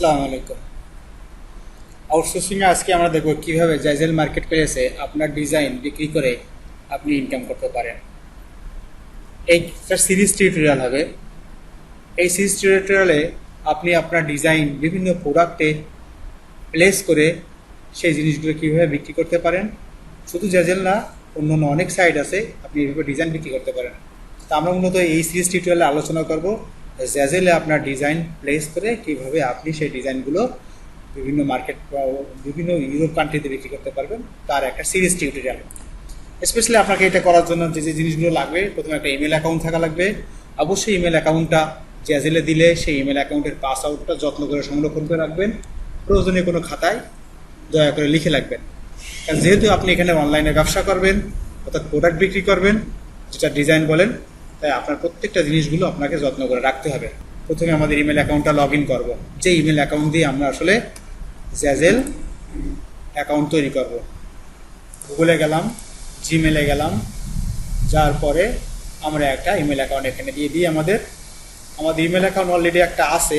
আসসালামু আলাইকুম। আউটসোর্সিংয়ে আজকে আমরা দেখব কীভাবে জাইজেল মার্কেট প্লেসে আপনার ডিজাইন বিক্রি করে আপনি ইনকাম করতে পারেন। এইটা সিরিজ টিউটোরিয়াল হবে। এই সিরিজ টিউটোরিয়ালে আপনি আপনার ডিজাইন বিভিন্ন প্রোডাক্টে প্লেস করে সেই জিনিসগুলো কীভাবে বিক্রি করতে পারেন। শুধু জাজেল না অন্য অন্য অনেক সাইট আছে, আপনি এইভাবে ডিজাইন বিক্রি করতে পারেন। তা আমরা মূলত এই সিরিজ টিউটোরিয়ালে আলোচনা করব। জ্যাজেলে আপনার ডিজাইন প্লেস করে কীভাবে আপনি সেই ডিজাইনগুলো বিভিন্ন মার্কেট বিভিন্ন ইউরোপ কান্ট্রিতে বিক্রি করতে পারবেন, তার একটা সিরিজ টিউটোরিয়াল স্পেশালি আপনাকে এটা করার জন্য যে যে জিনিসগুলো লাগবে, প্রথমে একটা ইমেল অ্যাকাউন্ট থাকা লাগবে। অবশ্যই ইমেল অ্যাকাউন্টটা জ্যাজেলে দিলে সেই ইমেল অ্যাকাউন্টের পাসওয়ার্ডটা যত্ন করে সংরক্ষণ করে রাখবেন। প্রয়োজনীয় কোনো খাতায় দয়া করে লিখে রাখবেন। কারণ যেহেতু আপনি এখানে অনলাইনে ব্যবসা করবেন, অর্থাৎ প্রোডাক্ট বিক্রি করবেন, যেটা ডিজাইন বলেন তাই আপনার প্রত্যেকটা জিনিসগুলো আপনাকে যত্ন করে রাখতে হবে। প্রথমে আমাদের ইমেল অ্যাকাউন্টটা লগ ইন করব। যে ইমেল অ্যাকাউন্ট দিয়ে আমরা আসলে জ্যাজেল অ্যাকাউন্ট তৈরি করব। গুগলে গেলাম জিমেলে গেলাম, যার পরে আমরা একটা ইমেল অ্যাকাউন্ট এখানে দিয়ে দিই আমাদের। আমাদের ইমেল অ্যাকাউন্ট অলরেডি একটা আছে,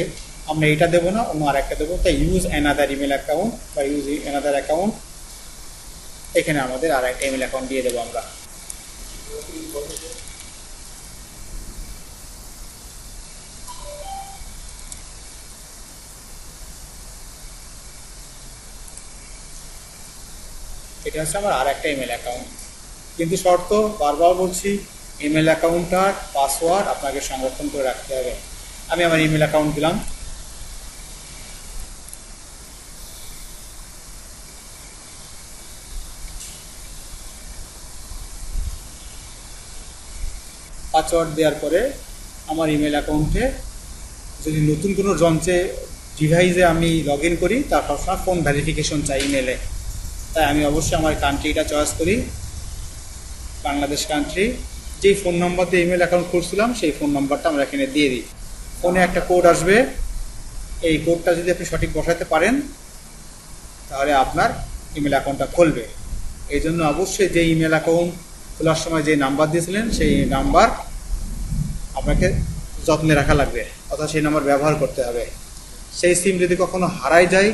আমরা এটা দেবো না, অন্য আর একটা দেবো তাই ইউজ অ্যানাদার ইমেল অ্যাকাউন্ট বা ইউজ অ্যানাদার অ্যাকাউন্ট এখানে আমাদের আর একটা ইমেল অ্যাকাউন্ট দিয়ে দেবো আমরা। এটা হচ্ছে আমার আর একটা ইমেল অ্যাকাউন্ট কিন্তু শর্ত, বারবার বলছি ইমেল অ্যাকাউন্টটার পাসওয়ার্ড আপনাকে সংরক্ষণ করে রাখতে হবে। আমি আমার ইমেল অ্যাকাউন্ট দিলাম। পাসওয়ার্ড দেওয়ার পরে আমার ইমেল অ্যাকাউন্টে যদি নতুন কোনো যন্ত্রে ডিভাইসে আমি লগ ইন করি তার সবসময় ফোন ভ্যারিফিকেশন চাই ইমেলে তাই আমি অবশ্যই আমার কান্ট্রিটা চয়েস করি। বাংলাদেশ কান্ট্রি যেই ফোন নাম্বার দিয়ে ইমেল অ্যাকাউন্ট খুলছিলাম, সেই ফোন নাম্বারটা আমরা এখানে দিয়ে দিই। ফোনে একটা কোড আসবে। এই কোডটা যদি আপনি সঠিক বসাতে পারেন, তাহলে আপনার ইমেল অ্যাকাউন্টটা খুলবে। এই জন্য অবশ্যই যে ইমেল অ্যাকাউন্ট খোলার সময় যে নাম্বার দিয়েছিলেন, সেই নাম্বার আপনাকে যত্নে রাখা লাগবে, অর্থাৎ সেই নাম্বার ব্যবহার করতে হবে। সেই সিম যদি কখনো হারাই যায়,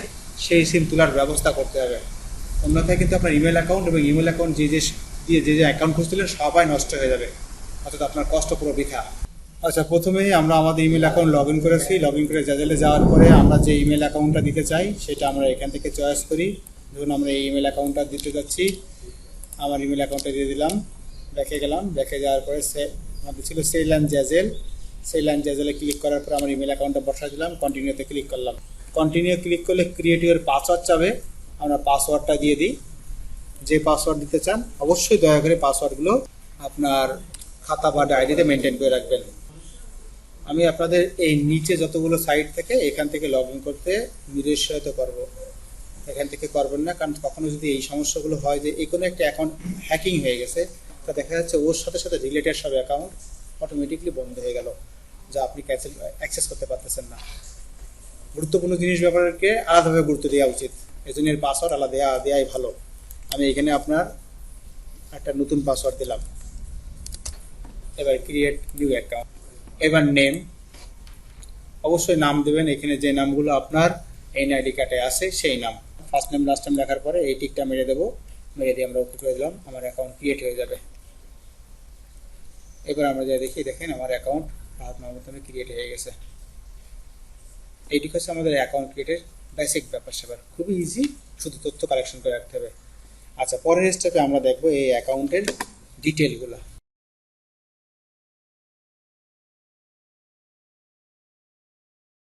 সেই সিম তোলার ব্যবস্থা করতে হবে। অন্যথায় কিন্তু আপনার ইমেল অ্যাকাউন্ট এবং ইমেল অ্যাকাউন্ট যে যে দিয়ে যে যে অ্যাকাউন্ট খুঁজছিলেন, সবাই নষ্ট হয়ে যাবে। অর্থাৎ আপনার কষ্ট পুরো বৃথা। আচ্ছা প্রথমেই আমরা আমাদের ইমেল অ্যাকাউন্ট লগ ইন করেছি। লগ ইন করে জাজেলে যাওয়ার পরে আমরা যে ইমেল অ্যাকাউন্টটা দিতে চাই, সেটা আমরা এখান থেকে চয়েস করি। ধরুন আমরা এই ইমেল অ্যাকাউন্টটা দিতে যাচ্ছি। আমার ইমেল অ্যাকাউন্টটা দিয়ে দিলাম। দেখে গেলাম। দেখে যাওয়ার পরে সে, আমাদের ছিল সেল অ্যান্ড জ্যাজেল সেল অ্যান্ড জ্যাজেলে ক্লিক করার পর আমার ইমেল অ্যাকাউন্টটা বসা দিলাম। কন্টিনিউতে ক্লিক করলাম। কন্টিনিউ ক্লিক করলে ক্রিয়েট ইউর পাসওয়ার্ড চাবে। আমরা পাসওয়ার্ডটা দিয়ে দিই। যে পাসওয়ার্ড দিতে চান, অবশ্যই দয়া করে পাসওয়ার্ডগুলো আপনার খাতা বা ডায়েরিতে মেনটেন করে রাখবেন। আমি আপনাদের এই নিচে যতগুলো সাইট থেকে এখান থেকে লগ ইন করতে নিরুৎসাহিত করব। এখান থেকে করবেন না, কারণ কখনো যদি এই সমস্যাগুলো হয় যে এই কোনো একটা অ্যাকাউন্ট হ্যাকিং হয়ে গেছে, তা দেখা যাচ্ছে ওর সাথে সাথে রিলেটেড সব অ্যাকাউন্ট অটোমেটিকলি বন্ধ হয়ে গেল, যা আপনি ক্যান্সেল অ্যাক্সেস করতে পারতেছেন না। গুরুত্বপূর্ণ জিনিস ব্যাপারকে আলাদাভাবে গুরুত্ব দেওয়া উচিত। এর পাসওয়ার্ড আলাদা দেওয়া দেওয়াই ভালো। আমি এখানে আপনার একটা নতুন পাসওয়ার্ড দিলাম। এবার ক্রিয়েট নিউ অ্যাকাউন্ট এবার নেম অবশ্যই নাম দেবেন, এখানে যে নামগুলো আপনার এনআইডি কার্ডে আছে, সেই নাম। ফার্স্ট নেম লাস্ট নেম লেখার পরে এই টিকটা মেরে দেবো। মেরে দিয়ে আমরা ওকে করে দিলাম, আমার অ্যাকাউন্ট ক্রিয়েট হয়ে যাবে। এবার আমরা যা দেখি, দেখেন আমার অ্যাকাউন্ট রাহাত মাহমুদ ক্রিয়েট হয়ে গেছে। এইটি হচ্ছে আমাদের অ্যাকাউন্ট ক্রিয়েটের বেসিক ব্যাপার স্যাপার। খুবই ইজি শুধু তথ্য কালেকশন করে রাখতে হবে। আচ্ছা পরের স্টেপে আমরা দেখব এই অ্যাকাউন্টের ডিটেলগুলো